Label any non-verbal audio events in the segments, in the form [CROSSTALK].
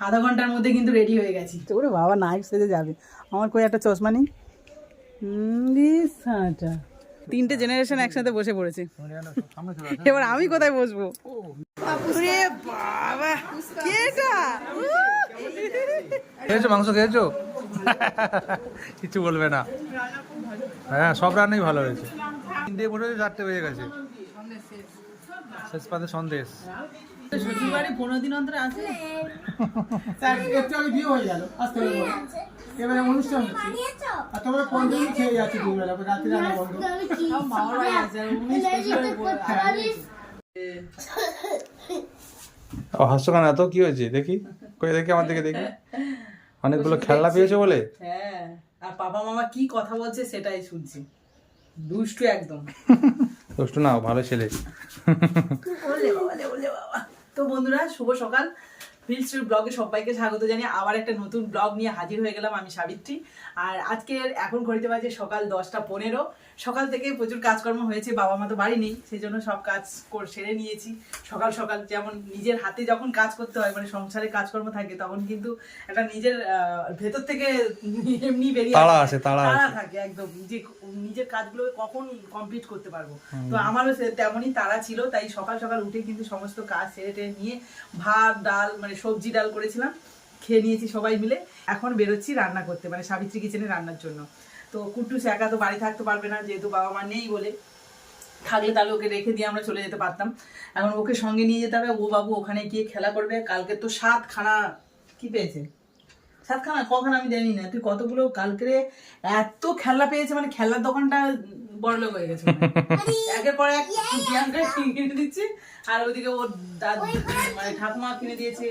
আধা ঘণ্টার মধ্যে কিন্তু রেডি হয়ে গেছি। ওরে বাবা নাইট সেজে যাবে। আমার কই একটা চশমা নেই? তিনটে জেনারেশন একসাথে বসে পড়েছে। এবার আমি কোথায় বসবো? ওরে বাবা খেয়েছো মাংস খেয়েছো? কিছু বলবে না। হ্যাঁ সব রান্নাই ভালো হয়েছে। তিনটে পড়ে চারটে বেজে গেছে। শেষ পাতে সন্দেশ। শ্বশুর বাড়ি পনেরো দিন অন্তরে আসে একটু আগে বিয়ে হয়ে গেল আসতে হবে এবারে অনুষ্ঠান হচ্ছে। আর তোমরা কন্টিনিউ খেয়ে যাচ্ছি দুই বেলা রাত্রি রান্না বন্ধ। ও হাসছো কেন এত কি হয়েছে? দেখি। কই দেখি আমার দিকে দেখি। অনেকগুলো খেলনা পেয়েছ। বলে? হ্যাঁ। আর বাবা মামা কি কথা বলছে সেটাই শুনছি। দুষ্টু একদম। দুষ্টু না ভালো ছেলে। ওলে ওলে বাবা। তো বন্ধুরা শুভ সকাল। ফিল স্ট্রিট ব্লগে সবাইকে স্বাগত জানিয়ে আবার একটা নতুন ব্লগ নিয়ে হাজির হয়ে গেলাম আমি সাবিত্রী। আর আজকের এখন ঘড়িতে বাজে সকাল দশটা পনেরো। সকাল থেকে প্রচুর কাজকর্ম হয়েছে বাবা মা তো বাড়ি নেই সেই জন্য সব কাজ কর- সেরে নিয়েছি। সকাল সকাল যেমন নিজের হাতে যখন কাজ করতে হয় মানে সংসারে কাজকর্ম থাকে তখন কিন্তু একটা নিজের ভেতর থেকে এমনি বেরিয়ে তাড়া। আছে, তাড়া থাকে একদম যে নিজের কাজগুলো কখন কমপ্লিট করতে পারব। তো আমারও তেমনই তাড়া ছিল তাই সকাল সকাল উঠে কিন্তু সমস্ত কাজ সেরে টেরে নিয়ে ভাত ডাল মানে সবজি ডাল করেছিলাম, খেয়ে নিয়েছি সবাই মিলে। এখন বেরোচ্ছি রান্না করতে মানে সাবিত্রী কিচেনে রান্নার জন্য। তো কুট্টুস একা তো বাড়ি থাকতে পারবে না, যেহেতু বাবা মা নেই বলে। থাকলে তাহলে ওকে রেখে দিয়ে আমরা চলে যেতে পারতাম। এখন ওকে সঙ্গে নিয়ে যেতে হবে, ও বাবু ওখানে গিয়ে খেলা করবে। কালকে তো সাত খানা কি পেয়েছে? সাতখানা কখন আমি জানি না। তুই কতগুলো কালকে এত খেলনা পেয়েছে মানে খেলার দোকানটা বড় লোক হয়ে গেছে। একের পর এক প্রিয়াঙ্কা কিনে দিচ্ছে আর ওইদিকে ওর দাদু মানে ঠাকুমা কিনে দিয়েছে।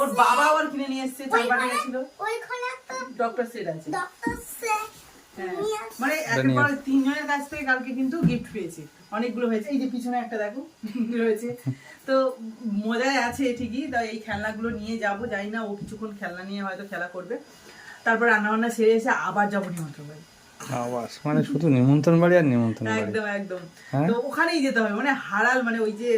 ওর বাবা আবার কিনে নিয়ে এসছে চারপাটে গেছিল। ডক্টর সেট আছে। হ্যাঁ। মানে একেবারে তিনজনের কাছ থেকে কালকে কিন্তু গিফট পেয়েছে। অনেকগুলো হয়েছে। এই যে পিছনে একটা দেখো [LAUGHS] রয়েছে। তো মজায় আছে ঠিকই তো এই খেলনাগুলো নিয়ে যাব জানি না ও কিছুক্ষণ খেলনা নিয়ে হয়তো খেলা করবে। তারপর রান্না বান্না সেরে এসে আবার যাব নিমন্ত্রণ বাড়ি। মানে শুধু নিমন্ত্রণ বাড়ি আর নিমন্ত্রণ বাড়ি? একদম একদম। হ্যাঁ? তো ওখানেই যেতে হবে মানে হারাল মানে ওই যে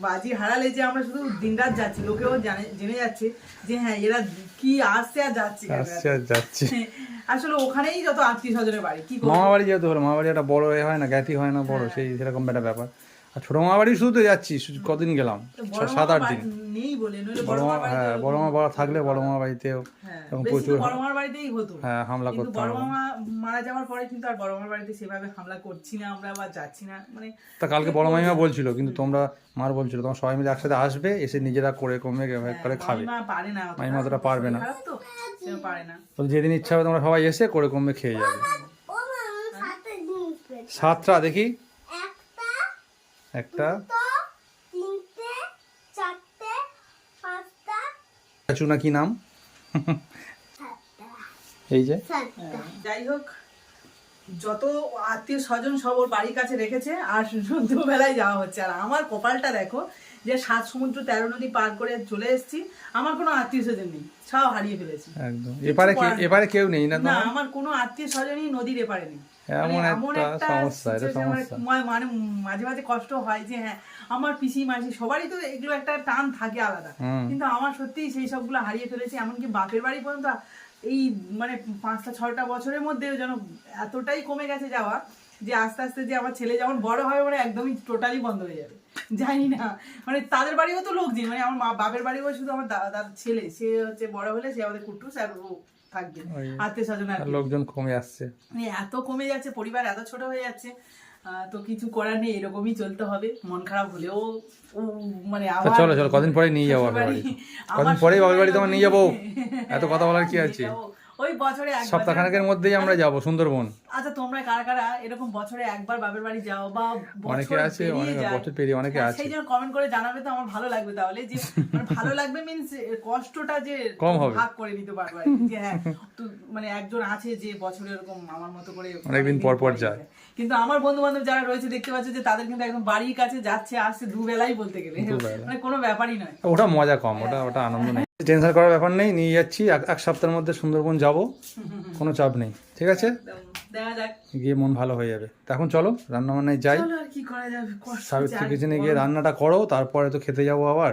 বাজি হারালে যে আমরা শুধু দিনরাত যাচ্ছি লোকেও জানে জেনে যাচ্ছে যে হ্যাঁ এরা কি আসছে আর যাচ্ছে আসছে আর যাচ্ছে। [LAUGHS] আসলে ওখানেই যত আত্মীয় স্বজনের বাড়ি কি মামা বাড়ি যেহেতু হলো মামা বাড়ি একটা বড় এ হয় না জ্ঞাতি হয় না বড় সেই সেরকম একটা ব্যাপার। আর ছোট মামা বাড়ি শুধু তো যাচ্ছি কদিন গেলাম? সাত আট দিন। বাড়ি নেই বলে নইলে বড় বড় মা মামা হ্যাঁ বড় মা বড় থাকলে বড় মামা বাড়িতেও হ্যাঁ, এবং প্রচুর হ্যাঁ হামলা করতে বড় মামা মারা যাওয়ার পরে কিন্তু আর বড় মামার বাড়িতে সেভাবে হামলা করছি না আমরা বা যাচ্ছি না মানে তা কালকে বড় মামিমা বলছিল কিন্তু তোমরা মার বলছিল তোমরা সবাই মিলে একসাথে আসবে এসে নিজেরা করে কমে করে খাবে। মামিমা অতটা। পারবে না। তো পারে না। যেদিন ইচ্ছা হবে তোমরা সবাই এসে করে কমে খেয়ে যাবে। সাতটা দেখি। একটা। চুনা কি নাম? এই যে। যাই হোক যত আত্মীয় স্বজন সব ওর বাড়ির কাছে রেখেছে আর সন্ধ্যেবেলায় যাওয়া হচ্ছে। আর আমার কপালটা দেখো যে সাত সমুদ্র তেরো নদী পার করে চলে এসেছি আমার কোনো আত্মীয় স্বজন নেই সব হারিয়ে ফেলেছি। একদম। এপারে কে- এপারে কেউ নেই না না আমার কোনো আত্মীয় স্বজনই নদীর এপারে নেই। এমন মানে একটা সমস্যা, এটা মানে সমস্যা। মানে মাঝে মাঝে কষ্ট হয় যে হ্যাঁ আমার পিসি মাসি সবারই তো এগুলো একটা টান থাকে আলাদা। কিন্তু আমার সত্যিই সেই সবগুলো হারিয়ে ফেলেছি এমনকি বাপের বাড়ি পর্যন্ত এই মানে পাঁচটা ছটা বছরের মধ্যে যেন এতটাই কমে গেছে যাওয়া যে আস্তে আস্তে যে আমার ছেলে যেমন বড় হবে মানে একদমই টোটালি বন্ধ হয়ে যাবে। জানি না মানে তাদের বাড়িও তো লোকজন মানে আমার মা বাপের বাড়িও শুধু আমার দাদার ছেলে সে হচ্ছে বড় হলে সে আমাদের কুটুস আর ও থাকবে। আত্মীয় স্বজন আর লোকজন কমে আসছে। মানে এত কমে যাচ্ছে পরিবার এত ছোট হয়ে যাচ্ছে। তো কিছু করার নেই এরকমই চলতে হবে। মন খারাপ হলেও মানে চলো চলো কদিন পরে নিয়ে যাব কদিন পরে বাবার বাড়ি তোমার নিয়ে যাব। এত কথা বলার কি [LAUGHS] আছে। ওই বছরে একবার সপ্তাহখানেকের মধ্যেই আমরা যাব সুন্দরবন আচ্ছা তোমরা কারা কারা এরকম বছরে একবার বাপের বাড়ি যাও বা অনেকে আছে, অনেকে। বছর পেরিয়ে অনেকে হ্যাঁ, আছে। সেই জন্য কমেন্ট করে জানাবে তো আমার ভালো লাগবে তাহলে যে [LAUGHS] মানে ভালো লাগবে মিনস কষ্টটা যে কম হবে। ভাগ করে নিতে পারব। যে হ্যাঁ তো মানে একজন আছে যে বছরে এরকম আমার মতো করে অনেকদিন পর পর যায়। কিন্তু আমার বন্ধু বান্ধব যারা রয়েছে দেখতে পাচ্ছে যে তাদের কিন্তু একদম বাড়ির কাছে যাচ্ছে আসছে দুবেলাই বলতে গেলে মানে কোনো ব্যাপারই নয় ওটা মজা কম ওটা ওটা আনন্দ নেই টেনশন করার ব্যাপার নেই নিয়ে যাচ্ছি। এক সপ্তাহের মধ্যে সুন্দরবন যাব [LAUGHS] কোনো চাপ নেই ঠিক আছে? গিয়ে মন ভালো হয়ে যাবে। এখন চলো রান্না বান্নায় যাই সাবিত্রী কিচেনে গিয়ে রান্নাটা করো তারপরে তো খেতে যাব আবার।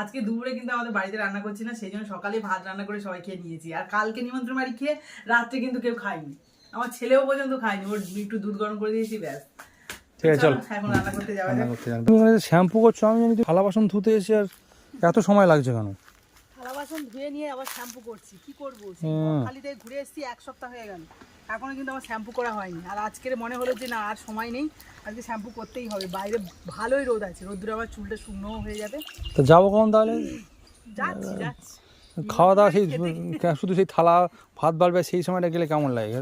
আজকে দুপুরে কিন্তু আমাদের বাড়িতে রান্না করছি না সেই জন্য সকালে ভাত রান্না করে সবাই খেয়ে নিয়েছি। আর কালকে নিমন্ত্রণ বাড়ি খেয়ে রাত্রে কিন্তু কেউ খায়নি। আমার ছেলেও পর্যন্ত খায়নি ওর একটু দুধ গরম করে দিয়েছি ব্যাস। ঠিক আছে চল যান শ্যাম্পু করছ আমি জানি থালা বাসন ধুতে এসে আর এত সময় লাগছে কেন? থালা বাসন ধুয়ে নিয়ে আবার শ্যাম্পু করছি। কি করব? হুম। খালিতে ঘুরে এসেছি এক সপ্তাহ হয়ে গেল। এখনও কিন্তু আমার শ্যাম্পু করা হয়নি। আর আজকের মনে হলো যে না আর সময় নেই। আজকে শ্যাম্পু করতেই হবে। বাইরে ভালোই রোদ আছে। রোদ্দুরে আবার চুলটা শুকনোও হয়ে যাবে। তো যাব কখন তাহলে? যাচ্ছি যাচ্ছি। খাওয়া দাওয়া সেই শুধু সেই থালা ভাত বাড়বে সেই সময়টা গেলে কেমন লাগে?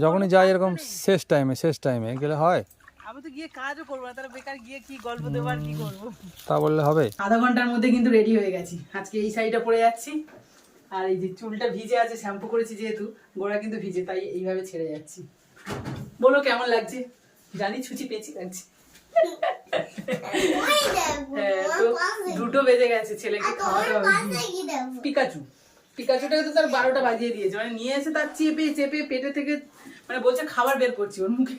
যখনই যাই এরকম শেষ টাইমে শেষ টাইমে গেলে হয়? আমি তো গিয়ে কাজও করব না তাহলে বেকার গিয়ে কি গল্প দেবো আর কি করব? তা বললে হবে। আধা ঘণ্টার মধ্যে কিন্তু রেডি হয়ে গেছি। আজকে এই শাড়িটা পরে যাচ্ছি। আর এই যে চুলটা ভিজে আছে শ্যাম্পু করেছি যেহেতু গোড়া কিন্তু ভিজে তাই এইভাবে ছেড়ে যাচ্ছি। বলো কেমন লাগছে? জানি ছুচি পেঁচি লাগছে। হ্যাঁ তো দুটো বেজে গেছে ছেলেকে খাওয়াতে হবে। পিকাচু। পিকাচুটাকে তো তার বারোটা বাজিয়ে দিয়েছে। মানে নিয়ে এসে তার চেপে চেপে পেটে থেকে মানে বলছে খাবার বের করছি ওর মুখে।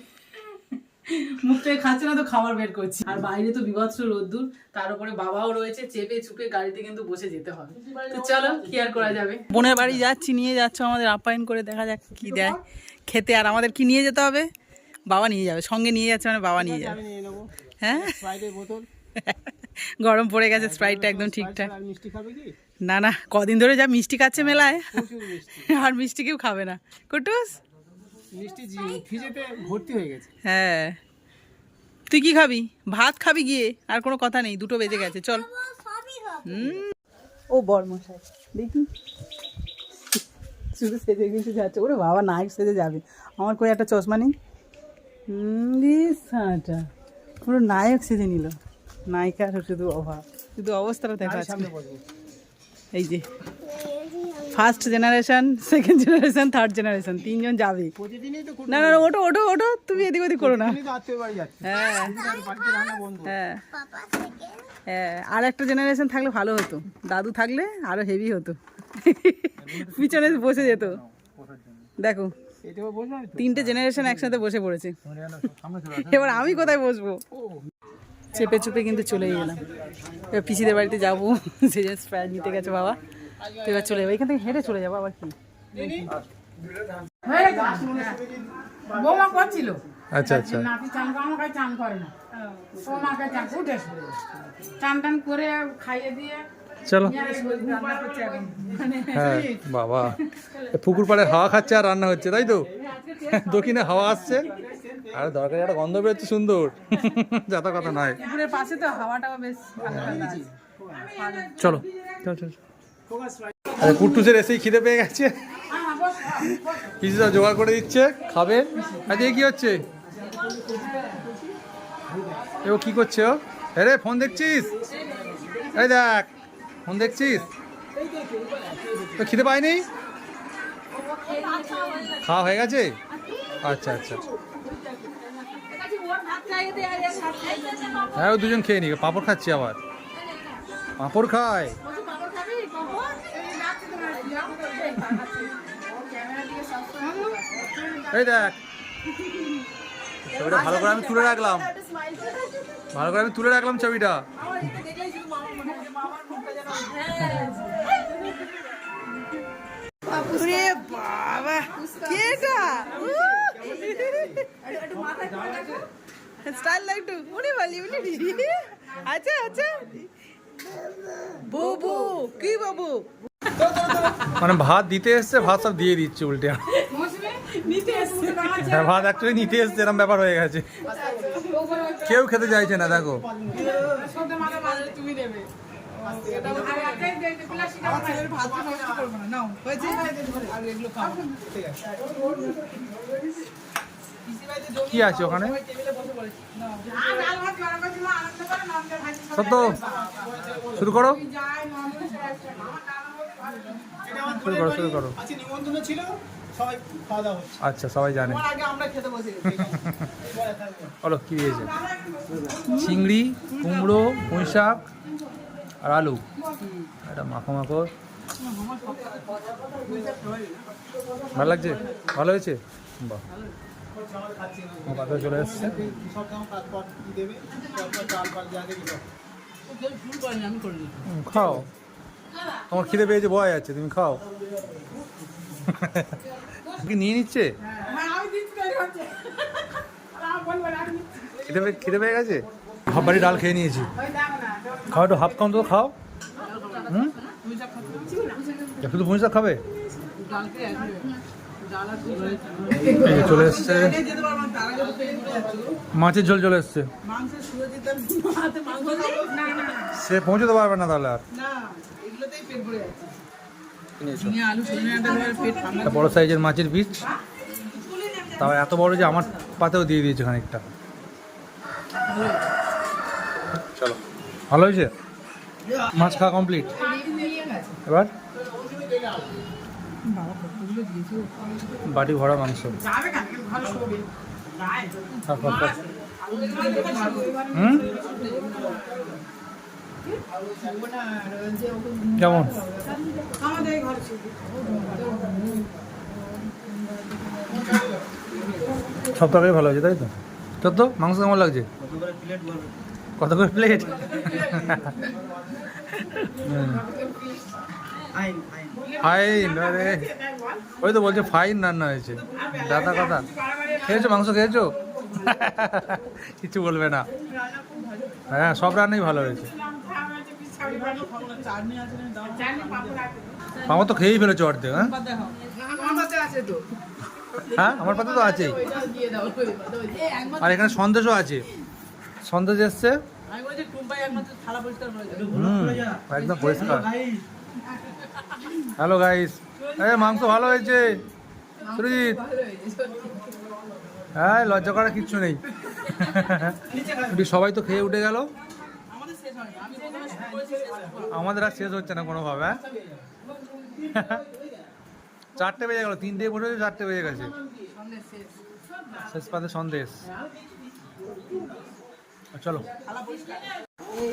মুখ থেকে খাচ্ছে না তো খাবার বের করছি। আর বাইরে তো বিভৎস রোদ্দুর তার উপরে বাবাও রয়েছে চেপে চুপে গাড়িতে কিন্তু বসে যেতে হবে। তো চলো কি আর করা যাবে? বোনের বাড়ি যাচ্ছি নিয়ে যাচ্ছ আমাদের আপ্যায়ন করে দেখা যাক কি দেয়। খেতে আর আমাদের কি নিয়ে যেতে হবে? বাবা নিয়ে যাবে সঙ্গে নিয়ে যাচ্ছে মানে বাবা নিয়ে যাবে। আমি নিয়ে নেব। হ্যাঁ? [LAUGHS] গরম পড়ে গেছে স্প্রাইটটা একদম ঠিকঠাক। আর মিষ্টি খাবে কি? না না কদিন ধরে যা মিষ্টি খাচ্ছে মেলায়। [LAUGHS] আর মিষ্টি কেউ খাবে না। কুটুস? মিষ্টি ফ্রিজেতে ভর্তি হয়ে গেছে। হ্যাঁ। তুই কি খাবি? ভাত খাবি গিয়ে? আর কোনো কথা নেই দুটো বেজে গেছে চল। ও সবই হবে ও বর মশাই দেখি। শুধু সেজে কিন্তু যাচ্ছে। ওরে বাবা নায়ক সেজে যাবে। আমার কই একটা চশমা নেই। ইসাটা পুরো নায়ক সেজে নিল। নায়িকার শুধু অভাব। শুধু অবস্থাটা দেখা যাচ্ছে এই যে। First generation second generation third generation তিনজন যাবে। না না না, ওটো ওটো ওটো তুমি এদিক ওদিক করো না। হ্যাঁ। হ্যাঁ। হ্যাঁ আর একটা জেনারেশন থাকলে ভালো হতো। দাদু থাকলে আরও হেভি হতো। পিছনে বসে যেত। দেখো তিনটে জেনারেশন একসাথে বসে পড়েছে। এবার আমি কোথায় বসবো? চেপে চুপে কিন্তু চলেই গেলাম। এবার পিসিদের বাড়িতে যাব। সেই জন্য নিতে গেছে বাবা। তো এবার চলে যাব। এখান থেকে হেঁটে চলে যাব আবার কি? বৌমা করছিল। আচ্ছা আচ্ছা। নাতি চান করে আমাকে চান করে না। ও মাকে চান উঠে চান টান করে খাইয়ে দিয়ে চলো। রান্না করছে এখন। হ্যাঁ বাবা। পুকুর পাড়ে হাওয়া খাচ্ছে আর রান্না হচ্ছে তাই তো? দক্ষিণে হাওয়া আসছে। আর দরকারি একটা গন্ধ বেরোচ্ছে সুন্দর। যত কথা নয়। পাশে তো হাওয়াটাও বেশ ঠান্ডা চলো চল চল। কুট্টুসের এসেই খিদে পেয়ে গেছে। পিসিটা জোগাড় করে দিচ্ছে, খাবে। আজকে কি হচ্ছে? এ ও কি করছে ও? আরে ফোন দেখছিস? এই দেখ, ফোন দেখছিস? তো খিদে পায়নি? খাওয়া হয়ে গেছে? আচ্ছা আচ্ছা হ্যাঁ ও দুজন খেয়ে নি পাঁপড় খাচ্ছি আবার। পাঁপড় খায়? এই দেখ। ছবিটা ভালো করে আমি তুলে রাখলাম। ভালো করে আমি তুলে রাখলাম ছবিটা। বাবা স্টাইল লাইক টু উনি বলি উনি আচ্ছা আচ্ছা বুবু কি বাবু? মানে ভাত দিতে এসছে ভাত সব দিয়ে দিচ্ছে উল্টে। হ্যাঁ ভাত অ্যাকচুয়ালি নিতে এসছে এরকম ব্যাপার হয়ে গেছে। কেউ খেতে চাইছে না দেখো। তুমি কি আছে ওখানে? সত্য শুরু করো। শুরু করো শুরু করো। নিমন্ত্রণ ছিল? সবাই খাওয়া দাওয়া হচ্ছে। আচ্ছা সবাই জানে। আগে আমরা খেতে বসে বলো কি দিয়েছে চিংড়ি কুমড়ো পুঁই শাক আর আলু। এটা মাখো মাখো। ভালো লাগছে? ভালো হয়েছে? বাহ। চলে এসছে। খাও। তোমার খিদে পেয়েছে বয় আছে তুমি খাও। কি নিয়ে নিচ্ছে? হ্যাঁ দিচ্ছি। খিদে পেয়ে গেছে? হাফ বাড়ি ডাল খেয়ে নিয়েছি। খাও একটু হাফ কাউন্ট তো খাও। হুম? শুধু ভুঁই শাক খাবে? চলে এসছে। মাছের ঝোল চলে এসছে। সে পৌঁছতে পারবে না তাহলে আর। একটা বড় সাইজের মাছের পিস তাও এত বড় যে আমার পাতেও দিয়ে দিয়েছে খানিকটা। চলো। ভালো হয়েছে? মাছ খাওয়া কমপ্লিট এবার? বাটি ভরা মাংস। হুম? কেমন? সব তরকারি ভালো হয়েছে তাই তো? তোর তো? মাংস কেমন লাগছে? কত করে প্লেট ফাইন আরে। ওই তো বলছে ফাইন রান্না হয়েছে। দাদা কথা। খেয়েছো মাংস খেয়েছো? [LAUGHS] কিছু বলবে না। হ্যাঁ সব রান্নাই ভালো হয়েছে। আছে আছে আমার তো খেয়েই ফেলেছো অর্ধেক হ্যাঁ? আমার আছে হ্যাঁ আমার পাতে তো একমাত্র আর এখানে সন্দেশও আছে। সন্দেশ এসছে। একদম পরিষ্কার। Hello guys. এ মাংস ভালো হয়েছে? সুরজিৎ। হ্যাঁ লজ্জা করার কিচ্ছু নেই। সবাই তো খেয়ে উঠে গেল। আমাদের আর শেষ হচ্ছে না কোনোভাবে? চারটে বেজে গেল, তিনটে বসে চারটে বেজে গেছে। শেষ পাতে সন্দেশ। চলো।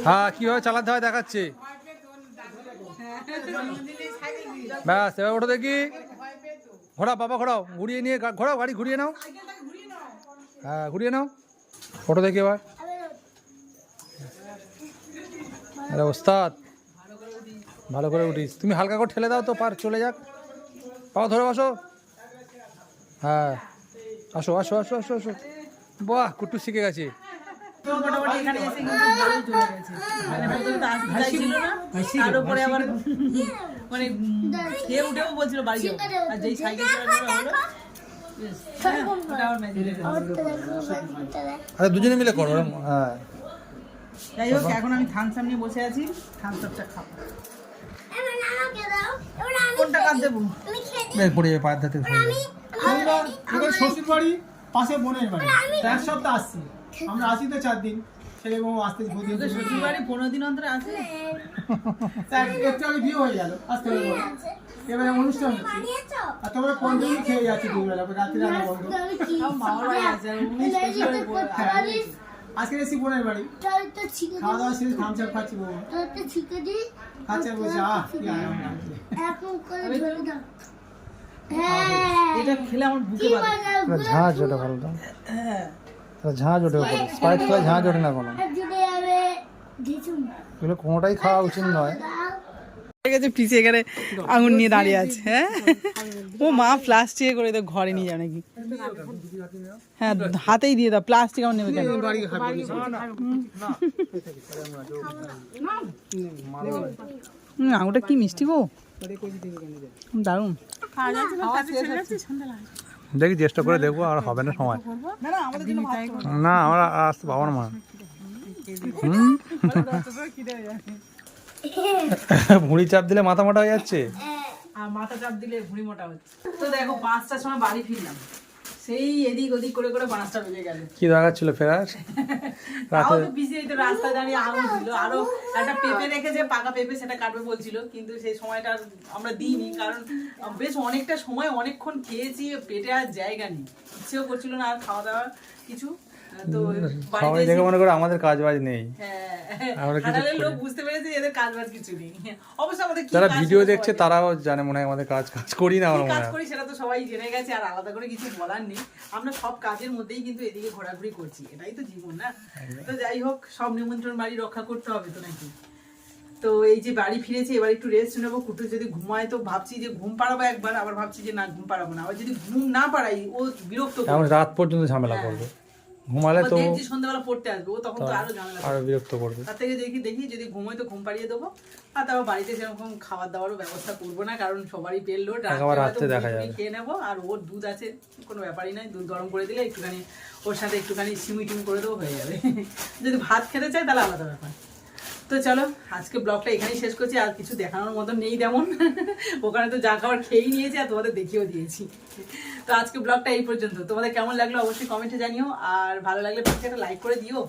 হ্যাঁ কীভাবে চালাতে হয়, দেখাচ্ছে। ব্যাস, এবার ওঠো দেখি। ঘোরাও বাবা ঘোরাও ঘুরিয়ে নিয়ে ঘোরাও গাড়ি ঘুরিয়ে নাও। হ্যাঁ ঘুরিয়ে নাও। ফটো দেখি এবার। আরে ওস্তাদ ভালো করে উঠিস। তুমি হালকা করে ঠেলে দাও তো পার চলে যাক। পাও ধরে বসো। হ্যাঁ। আসো আসো আসো আসো আসো। বাহ কুট্টু শিখে গেছে। তো মোটামুটি এখানে এসে কিন্তু ভালোই চলে গেছে মানে প্রথমে তো আসতে চাইছিল না তার উপরে আবার উম, খেয়ে উঠেও বলছিল বাড়ি আর যেই সাইকেল হ্যাঁ, আরে দুজনে মিলে করো হ্যাঁ। যাই হোক এখন আমি থামস আপ নিয়ে বসে আছি। থামস আপটা খাব। এবার আমাকে দাও এবার আমি কোনটা কাজ দেবো আমি পড়ে যাবে। পায়ের ধাতে আমরা শ্বশুর বাড়ি পাশে বোনের বাড়ি। এক সপ্তাহ আসছি। আমরা আসি তো চার দিন। ছেলে বউ আসতে শ্বশুর বাড়ি পনেরো দিন অন্তরে আসে? একটু আগে বিয়ে হয়ে গেল আসতে হবে এবারে অনুষ্ঠান হচ্ছে। আর তোমরা কন্টিনিউ খেয়ে যাচ্ছি রাত্রি রান্না বন্ধ। আজকে বোনের বাড়ি। তো ছিকে খাওয়া দাওয়া শেষ খাচ্ছি বউ তো খাচ্ছে বলছে আহ হ্যাঁ। এটা খেলে আমার বুকে কি ঝাঁ বাজাও তাহলে ভালো তো। হ্যাঁ। ঝাঁঝ ওঠে ওপরে স্পাইট খেলে ঝাঁজ ওঠে না কোনো এগুলো কোনোটাই খাওয়া উচিত নয়। দাও ঠিক আছে পিছে এখানে আঙুর নিয়ে দাঁড়িয়ে আছে হ্যাঁ? ও মা প্লাস্টিকে করে তো ঘরে নিয়ে যাও নাকি? হ্যাঁ হাতেই দিয়ে দাও প্লাস্টিক আমার নেবে কেন? আঙুরটা কি মিষ্টি গো? দারুণ। দেখি চেষ্টা করে দেখব আর হবে না সময়। না না আমাদের জন্য ভাত করো। না আমরা আসতে পাবো না মনে হয়। হুম? [LAUGHS] ভুঁড়ি চাপ দিলে মাথা মোটা হয়ে যাচ্ছে? আর মাথা চাপ দিলে ভুঁড়ি মোটা হচ্ছে। তো দেখো পাঁচটার সময় বাড়ি ফিরলাম। সেই এদিক ওদিক করে করে পাঁচটা বেজে গেল। কি দরকার ছিল ফেরার? [LAUGHS] রাতে তো বিজি এই তো রাস্তা দাঁড়িয়ে ছিল আরও একটা পেঁপে রেখেছে পাকা পেঁপে সেটা কাটবে বলছিল। কিন্তু সেই সময়টা আমরা দিইনি কারণ বেশ অনেকটা সময় অনেকক্ষণ খেয়েছি পেটে আর জায়গা নেই। ইচ্ছেও করছিল না আর খাওয়া দাওয়া কিছু। তো সবাই দেখে মনে করে আমাদের কাজ বাজ নেই। হ্যাঁ, আমরা কিছু লোক বুঝতে পেরেছে এদের কাজ বাজ কিছু নেই। অবশ্য আমাদের কি যারা ভিডিও দেখছে তারাও জানে মনে হয় আমাদের কাজ কাজ করি না আমার কাজ করি সেটা তো সবাই জেনে গেছে আর আলাদা করে কিছু বলার নেই। আমরা সব কাজের মধ্যেই কিন্তু এদিকে ঘোরাঘুরি করছি এটাই তো জীবন না? তো যাই হোক সব নিমন্ত্রণ বাড়ি রক্ষা করতে হবে তো নাকি? তো এই যে বাড়ি ফিরেছি এবার একটু রেস্ট নেব। কুটু যদি ঘুমায় তো ভাবছি যে ঘুম পাড়াবো একবার আবার ভাবছি যে না ঘুম পাড়াবো না। আবার যদি ঘুম না পাড়াই ও বিরক্ত। রাত পর্যন্ত ঝামেলা হ্যাঁ। করবে। ঘুমালে তো সন্ধ্যাবেলা পড়তে আসবে ও তখন তো আরও ঝামেলা আরও বিরক্ত করবে। তার থেকে দেখি দেখি যদি ঘুমোয় তো ঘুম পাড়িয়ে দেবো। আর তারপর বাড়িতে সেরকম খাবার দাবারও ব্যবস্থা করব না কারণ সবারই পেল লোড রাত্রে দেখা যাবে। খেয়ে নেব আর ওর দুধ আছে কোনো ব্যাপারই নাই দুধ গরম করে দিলে একটুখানি ওর সাথে একটুখানি সিমিটিং করে দেবো হয়ে যাবে। [LAUGHS] যদি ভাত খেতে চায় তাহলে আলাদা ব্যাপার। তো চলো, আজকে ব্লগটা এখানেই শেষ করছি, আর কিছু দেখানোর মতো নেই তেমন। ওখানে তো যা খাবার খেয়েই নিয়েছি আর তোমাদের দেখিয়েও দিয়েছি। তো আজকে ব্লগটা এই পর্যন্ত। তোমাদের কেমন লাগল অবশ্যই কমেন্টে জানিও, আর ভালো লাগলে পাশে একটা লাইক করে দিও।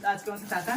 তো আজকে মতো টাটা।